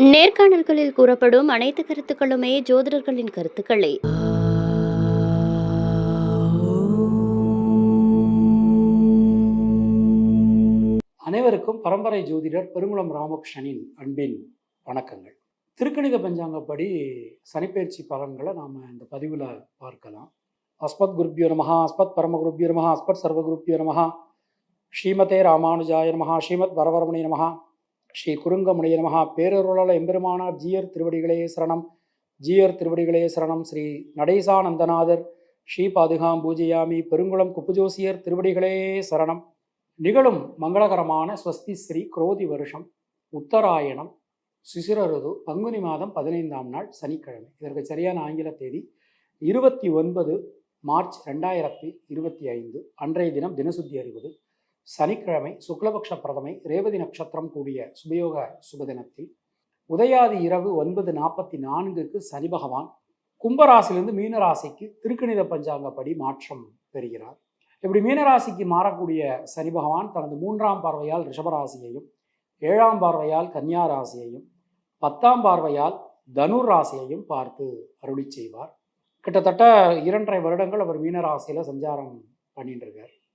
நேர்காணல்களில் கூறப்படும் அனைத்து கருத்துக்களுமே ஜோதிடர்களின் கருத்துக்களே. அனைவருக்கும் பரம்பரை ஜோதிடர் பெருங்குளம் ராமகிருஷ்ணனின் அன்பின் வணக்கங்கள். திருக்கணித பஞ்சாங்கப்படி சனிப்பெயர்ச்சி பலன்களை நாம் இந்த பதிவில் பார்க்கலாம். அஸ்மத் குருப்பியோ நமஹா அஸ்மத் பரம குருப்பியோ நமஹா அஸ்மத் சர்வ குருப்பியோ நமஹா ஸ்ரீமதே ராமானுஜாய நமஹா ஸ்ரீமத் வரவரமணி நமஹா. ஸ்ரீ குறுங்கமுனிய நமஹா பேரருளாள எம்பெருமானார் ஜீயர் திருவடிகளே சரணம். ஜீயர் திருவடிகளே சரணம். ஸ்ரீ நடேசானந்தநாதர் ஸ்ரீ பாதுகாம் பூஜையாமி பெருங்குளம் குப்புஜோசியர் திருவடிகளே சரணம். நிகழும் மங்களகரமான ஸ்வஸ்தி ஸ்ரீ குரோதி வருஷம் உத்தராயணம் சிசிரருது பங்குனி மாதம் பதினைந்தாம் நாள் சனிக்கிழமை. இதற்கு சரியான ஆங்கில தேதி இருபத்தி ஒன்பது மார்ச் ரெண்டாயிரத்தி இருபத்தி ஐந்து அன்றைய தினம் தினசுத்தி அறிவது சனிக்கிழமை சுக்லபக்ஷ பிரதமை ரேவதி நட்சத்திரம் கூடிய சுபயோக சுபதினத்தில் உதயாதி இரவு ஒன்பது நாற்பத்தி நான்குக்கு சனி பகவான் கும்பராசிலிருந்து மீனராசிக்கு திருக்கணித பஞ்சாங்கப்படி மாற்றம் பெறுகிறார். இப்படி மீனராசிக்கு மாறக்கூடிய சனி பகவான் தனது மூன்றாம் பார்வையால் ரிஷபராசியையும் ஏழாம் பார்வையால் கன்னியா ராசியையும் பத்தாம் பார்வையால் தனுர் ராசியையும் பார்த்து அருளி செய்வார். கிட்டத்தட்ட இரண்டரை வருடங்கள் அவர் மீனராசியில் சஞ்சாரம் பண்ணிட்டு இருக்கார்.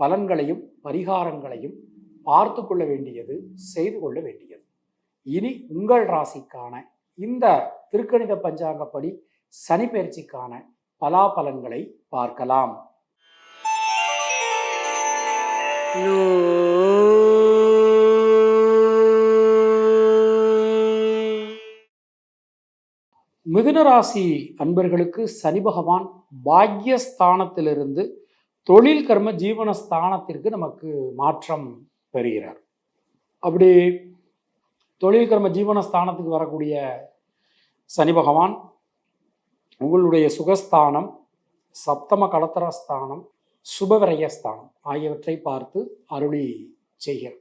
பலன்களையும் பரிகாரங்களையும் பார்த்து கொள்ள வேண்டியது செய்து கொள்ள வேண்டியது. இனி உங்கள் ராசிக்கான இந்த திருக்கணித பஞ்சாங்கப்படி சனி பயிற்சிக்கான பலாபலன்களை பார்க்கலாம். மிதுன ராசி அன்பர்களுக்கு சனி பகவான் பாக்யஸ்தானத்திலிருந்து தொழில் கர்ம ஜீவன ஸ்தானத்திற்கு நமக்கு மாற்றம் பெறுகிறார் அப்படி தொழில் கர்ம ஜீவன ஸ்தானத்துக்கு வரக்கூடிய சனி பகவான் உங்களுடைய சுகஸ்தானம் சப்தம கலத்தரஸ்தானம் சுபவிரயஸ்தானம் ஆகியவற்றை பார்த்து அருளி செய்கிறார்.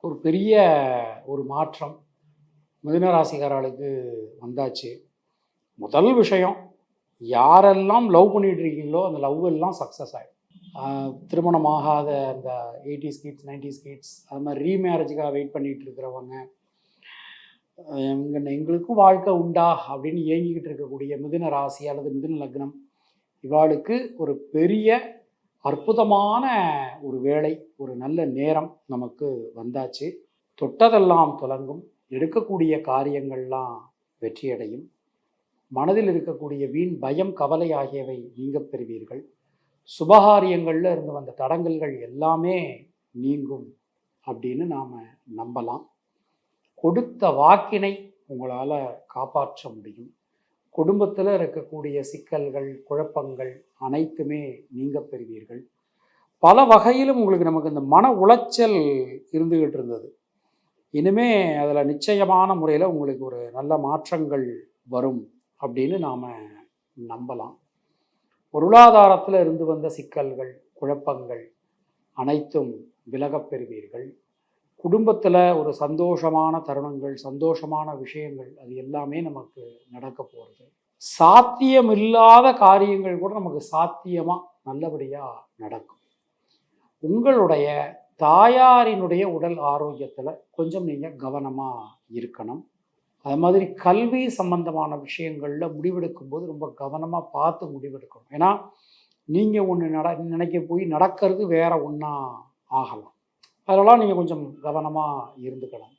ஒரு பெரிய ஒரு மாற்றம் மிதுனராசிகாரர்களுக்கு வந்தாச்சு. முதல் விஷயம் யாரெல்லாம் லவ் பண்ணிட்டு இருக்கீங்களோ அந்த லவ் எல்லாம் சக்ஸஸ் ஆகிடும் திருமணம் திருமணமாகாத அந்த எயிட்டிஸ் கிட்ஸ் நைன்டிஸ் கிட்ஸ் அது மாதிரி ரீமேரேஜுக்காக வெயிட் பண்ணிகிட்டு இருக்கிறவங்க ஆஹ் எங்க எங்களுக்கும் வாழ்க்கை உண்டா அப்படின்னு ஏங்கிக்கிட்டு இருக்கக்கூடிய மிதுன ராசி அல்லது மிதுன லக்னம் இவாளுக்கு ஒரு பெரிய அற்புதமான ஒரு வேலை ஒரு நல்ல நேரம் நமக்கு வந்தாச்சு. தொட்டதெல்லாம் துலங்கும் எடுக்கக்கூடிய காரியங்கள்லாம் வெற்றியடையும். மனதில் இருக்கக்கூடிய வீண் பயம் கவலை ஆகியவை நீங்கப் பெறுவீர்கள். சுபகாரியங்களில் இருந்து வந்த தடங்கல்கள் எல்லாமே நீங்கும் அப்படின்னு நாம் நம்பலாம். கொடுத்த வாக்கினை உங்களால் காப்பாற்ற முடியும். குடும்பத்தில் இருக்கக்கூடிய சிக்கல்கள் குழப்பங்கள் அனைத்துமே நீங்க பெறுவீர்கள். பல வகையிலும் உங்களுக்கு நமக்கு இந்த மன உளைச்சல் இருந்துகிட்டு இருந்தது. இனிமே அதில் நிச்சயமான முறையில் உங்களுக்கு ஒரு நல்ல மாற்றங்கள் வரும். அப்படின்னு நாம் நம்பலாம். பொருளாதாரத்தில் இருந்து வந்த சிக்கல்கள் குழப்பங்கள் அனைத்தும் விலகப் பெறுவீர்கள். குடும்பத்தில் ஒரு சந்தோஷமான தருணங்கள் சந்தோஷமான விஷயங்கள் அது எல்லாமே நமக்கு நடக்க போகிறது சாத்தியமில்லாத காரியங்கள் கூட நமக்கு சாத்தியமாக நல்லபடியாக நடக்கும். உங்களுடைய தாயாரினுடைய உடல் ஆரோக்கியத்தில் கொஞ்சம் நீங்கள் கவனமாக இருக்கணும். அது மாதிரி கல்வி சம்பந்தமான விஷயங்களில் முடிவெடுக்கும் போது ரொம்ப கவனமாக பார்த்து முடிவெடுக்கணும். ஏன்னா நீங்கள் ஒன்று நட நினைக்க போய் நடக்கிறது வேறு ஒன்றா ஆகலாம். அதெல்லாம் நீங்கள் கொஞ்சம் கவனமாக இருந்துக்கணும்.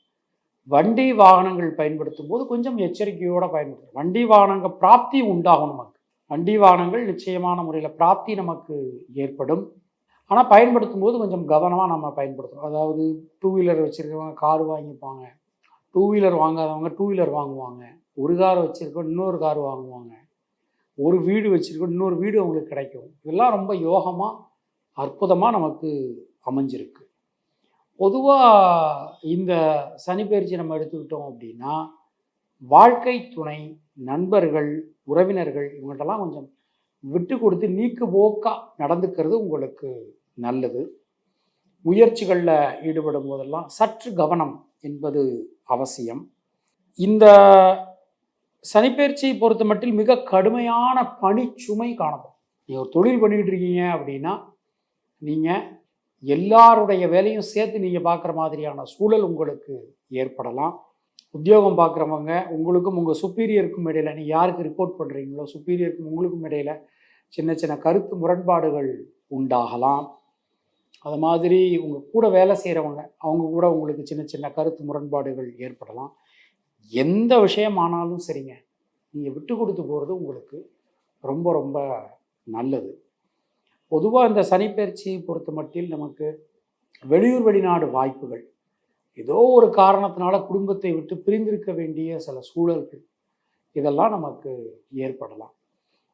வண்டி வாகனங்கள் பயன்படுத்தும் போது கொஞ்சம் எச்சரிக்கையோடு பயன்படுத்தணும். வண்டி வாகனங்கள் பிராப்தி உண்டாகும் நமக்கு. வண்டி வாகனங்கள் நிச்சயமான முறையில் பிராப்தி நமக்கு ஏற்படும். ஆனால் பயன்படுத்தும் போது கொஞ்சம் கவனமாக நம்ம பயன்படுத்தணும். அதாவது டூ வீலர் வச்சுருக்கவங்க கார் வாங்கிப்பாங்க. டூ வீலர் வாங்காதவங்க டூ வீலர் வாங்குவாங்க. ஒரு கார் வச்சுருக்கோம் இன்னொரு கார் வாங்குவாங்க. ஒரு வீடு வச்சுருக்கோம் இன்னொரு வீடு அவங்களுக்கு கிடைக்கும். இதெல்லாம் ரொம்ப யோகமாக அற்புதமாக நமக்கு அமைஞ்சிருக்கு. பொதுவாக இந்த சனி பயிற்சி நம்ம எடுத்துக்கிட்டோம் அப்படின்னா வாழ்க்கை துணை நண்பர்கள் உறவினர்கள் இவங்கள்ட்டெல்லாம் கொஞ்சம் விட்டு கொடுத்து நீக்கு போக்கா நடந்துக்கிறது உங்களுக்கு நல்லது. முயற்சிகளில் ஈடுபடும் போதெல்லாம் சற்று கவனம் என்பது அவசியம். இந்த சனிப்பயிற்சியை பொறுத்த மட்டில் மிக கடுமையான பணிச்சுமை காணப்படும். நீங்கள் ஒரு தொழில் பண்ணிக்கிட்டு இருக்கீங்க அப்படின்னா நீங்கள் எல்லாருடைய வேலையும் சேர்த்து நீங்கள் பார்க்குற மாதிரியான சூழல் உங்களுக்கு ஏற்படலாம். உத்தியோகம் பார்க்குறவங்க உங்களுக்கும் உங்கள் சுப்பீரியருக்கும் இடையில் நீங்கள் யாருக்கு ரிப்போர்ட் பண்ணுறீங்களோ சுப்பீரியருக்கும் உங்களுக்கும் இடையில் சின்ன சின்ன கருத்து முரண்பாடுகள் உண்டாகலாம். அது மாதிரி உங்கள் கூட வேலை செய்கிறவங்க அவங்க கூட உங்களுக்கு சின்ன சின்ன கருத்து முரண்பாடுகள் ஏற்படலாம். எந்த விஷயமானாலும் சரிங்க நீங்கள் விட்டு கொடுத்து போகிறது உங்களுக்கு ரொம்ப ரொம்ப நல்லது. பொதுவாக இந்த சனிப்பெயர்ச்சியை பொறுத்த மட்டில் நமக்கு வெளியூர் வெளிநாடு வாய்ப்புகள். ஏதோ ஒரு காரணத்தினால குடும்பத்தை விட்டு பிரிந்திருக்க வேண்டிய சில சூழல்கள் இதெல்லாம் நமக்கு ஏற்படலாம்.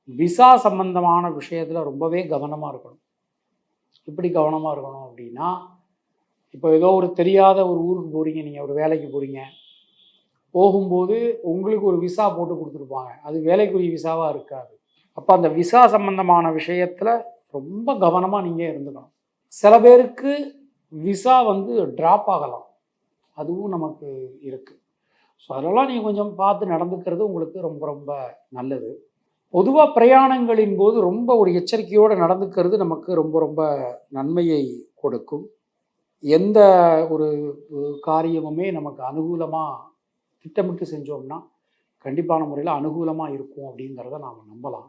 விசா சம்பந்தமான விஷயத்தில் ரொம்பவே கவனமாக இருக்கணும். எப்படி கவனமாக இருக்கணும் அப்படின்னா இப்போ ஏதோ ஒரு தெரியாத ஒரு ஊருக்கு போகிறீங்க நீங்கள் ஒரு வேலைக்கு போகிறீங்க போகும்போது உங்களுக்கு ஒரு விசா போட்டு கொடுத்துருப்பாங்க. அது வேலைக்குரிய விசாவாக இருக்காது. அப்போ அந்த விசா சம்பந்தமான விஷயத்தில் ரொம்ப கவனமாக நீங்கள் இருந்துக்கணும். சில பேருக்கு விசா வந்து ட்ராப் ஆகலாம். அதுவும் நமக்கு இருக்குது ஸோ அதெல்லாம் நீங்கள் கொஞ்சம் பார்த்து நடந்துக்கிறது உங்களுக்கு ரொம்ப ரொம்ப நல்லது. பொதுவாக பிரயாணங்களின் போது ரொம்ப ஒரு எச்சரிக்கையோடு நடந்துக்கிறது நமக்கு ரொம்ப ரொம்ப நன்மையை கொடுக்கும். எந்த ஒரு காரியமுமே நமக்கு அனுகூலமாக திட்டமிட்டு செஞ்சோம்னா கண்டிப்பான முறையில் அனுகூலமாக இருக்கும் அப்படிங்கிறத நாம் நம்பலாம்.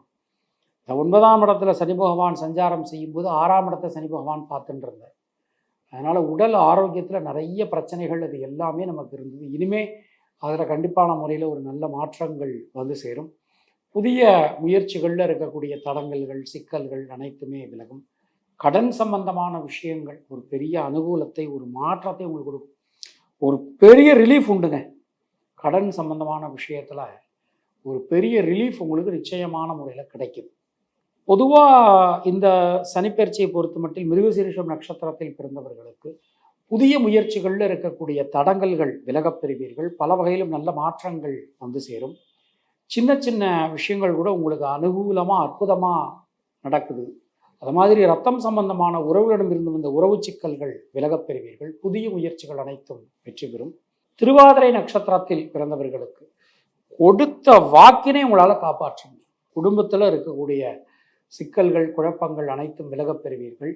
இந்த ஒன்பதாம் இடத்துல சனி பகவான் சஞ்சாரம் செய்யும்போது ஆறாம் இடத்த சனி பகவான் பார்த்துட்டு இருந்தார் அதனால் உடல் ஆரோக்கியத்தில் நிறைய பிரச்சனைகள் அது எல்லாமே நமக்கு இருந்தது. இனிமேல் அதில் கண்டிப்பான முறையில் ஒரு நல்ல மாற்றங்கள் வந்து சேரும். புதிய முயற்சிகளில் இருக்கக்கூடிய தடங்கல்கள் சிக்கல்கள் அனைத்துமே விலகும். கடன் சம்பந்தமான விஷயங்கள் ஒரு பெரிய அனுகூலத்தை ஒரு மாற்றத்தை உங்களுக்கு கொடுக்கும். ஒரு பெரிய ரிலீஃப் உண்டுங்க. கடன் சம்பந்தமான விஷயத்தில் ஒரு பெரிய ரிலீஃப் உங்களுக்கு நிச்சயமான முறையில் கிடைக்கும். பொதுவாக இந்த சனிப்பெயர்ச்சியை பொறுத்த மட்டில் மிருகசீரிஷம் நட்சத்திரத்தில் பிறந்தவர்களுக்கு புதிய முயற்சிகளில் இருக்கக்கூடிய தடங்கல்கள் விலகப் பெறுவீர்கள். பல வகையிலும் நல்ல மாற்றங்கள் வந்து சேரும். சின்ன சின்ன விஷயங்கள் கூட உங்களுக்கு அனுகூலமாக அற்புதமாக நடக்குது. அது மாதிரி ரத்தம் சம்பந்தமான உறவுகளிடமிருந்து வந்த உறவு சிக்கல்கள் விலகப் பெறுவீர்கள். புதிய முயற்சிகள் அனைத்தும் வெற்றி பெறும். திருவாதிரை நட்சத்திரத்தில் பிறந்தவர்களுக்கு கொடுத்த வாக்கினை உங்களால் காப்பாற்ற முடியும் குடும்பத்தில் இருக்கக்கூடிய சிக்கல்கள் குழப்பங்கள் அனைத்தும் விலகப் பெறுவீர்கள்.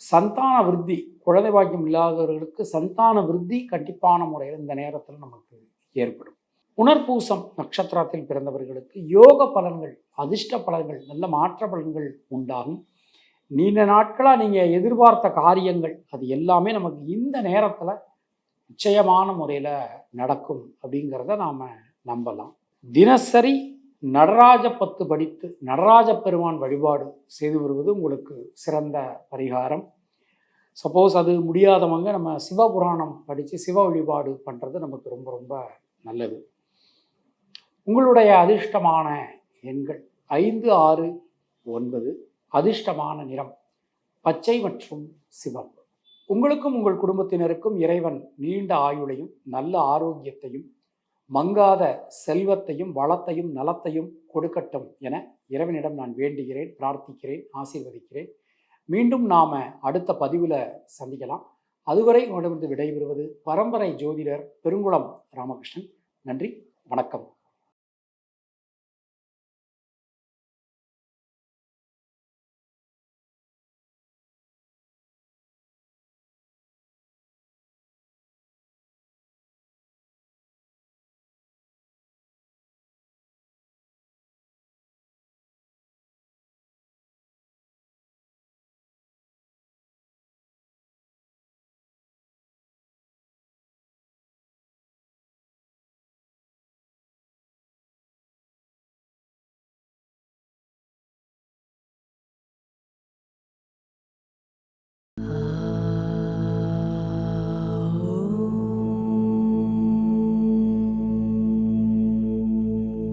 சந்தான விருத்தி குழந்தை பாக்கியம் இல்லாதவர்களுக்கு சந்தான விருத்தி கண்டிப்பான முறையில் இந்த நேரத்தில் நமக்கு ஏற்படும். புனர்பூசம் நட்சத்திரத்தில் பிறந்தவர்களுக்கு யோக பலன்கள் அதிர்ஷ்ட பலன்கள் நல்ல மாற்ற பலன்கள் உண்டாகும். நீண்ட நாட்களாக நீங்கள் எதிர்பார்த்த காரியங்கள் அது எல்லாமே நமக்கு இந்த நேரத்தில் நிச்சயமான முறையில் நடக்கும் அப்படிங்கிறத நாம் நம்பலாம். தினசரி நடராஜ பத்து படித்து நடராஜ பெருமான் வழிபாடு செய்து வருவது உங்களுக்கு சிறந்த பரிகாரம். சப்போஸ் அது முடியாதவங்க நம்ம சிவபுராணம் படித்து சிவ வழிபாடு பண்ணுறது நமக்கு ரொம்ப ரொம்ப நல்லது. உங்களுடைய அதிர்ஷ்டமான எண்கள் ஐந்து ஆறு ஒன்பது அதிர்ஷ்டமான நிறம் பச்சை மற்றும் சிவப்பு. உங்களுக்கும் உங்கள் குடும்பத்தினருக்கும் இறைவன் நீண்ட ஆயுளையும் நல்ல ஆரோக்கியத்தையும் மங்காத செல்வத்தையும் வளத்தையும் நலத்தையும் கொடுக்கட்டும் என இறைவனிடம் நான் வேண்டுகிறேன் பிரார்த்திக்கிறேன் ஆசீர்வதிக்கிறேன். மீண்டும் நாம் அடுத்த பதிவில் சந்திக்கலாம். அதுவரை உங்களிடமிருந்து விடைபெறுவது பரம்பரை ஜோதிடர் பெருங்குளம் ராமகிருஷ்ணன். நன்றி வணக்கம்.